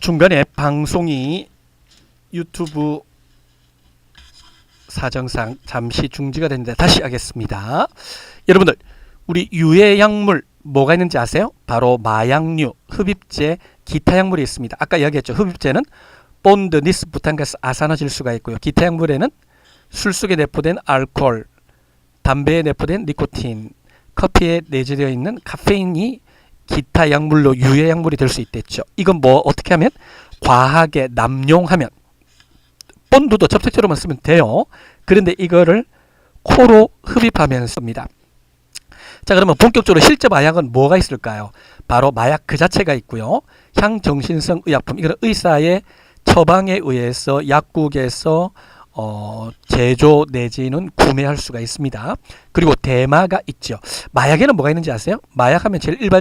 중간에 방송이 유튜브 사정상 잠시 중지가 됐는데 다시 하겠습니다. 여러분들 우리 유해 약물 뭐가 있는지 아세요? 바로 마약류, 흡입제, 기타 약물이 있습니다. 아까 이야기했죠. 흡입제는 본드, 니스, 부탄가스, 아산화질소가 있고요. 기타 약물에는 술 속에 내포된 알코올, 담배에 내포된 니코틴, 커피에 내재되어 있는 카페인이 기타 약물로 유해 약물이 될 수 있댔죠. 이건 뭐 어떻게 하면 과하게 남용하면 본드도 접착제로만 쓰면 돼요. 그런데 이거를 코로 흡입하면 씁니다. 자 그러면 본격적으로 실제 마약은 뭐가 있을까요? 바로 마약 그 자체가 있고요. 향정신성 의약품 이거는 의사의 처방에 의해서 약국에서 어, 제조 내지는 구매할 수가 있습니다. 그리고 대마가 있죠. 마약에는 뭐가 있는지 아세요? 마약하면 제일 일반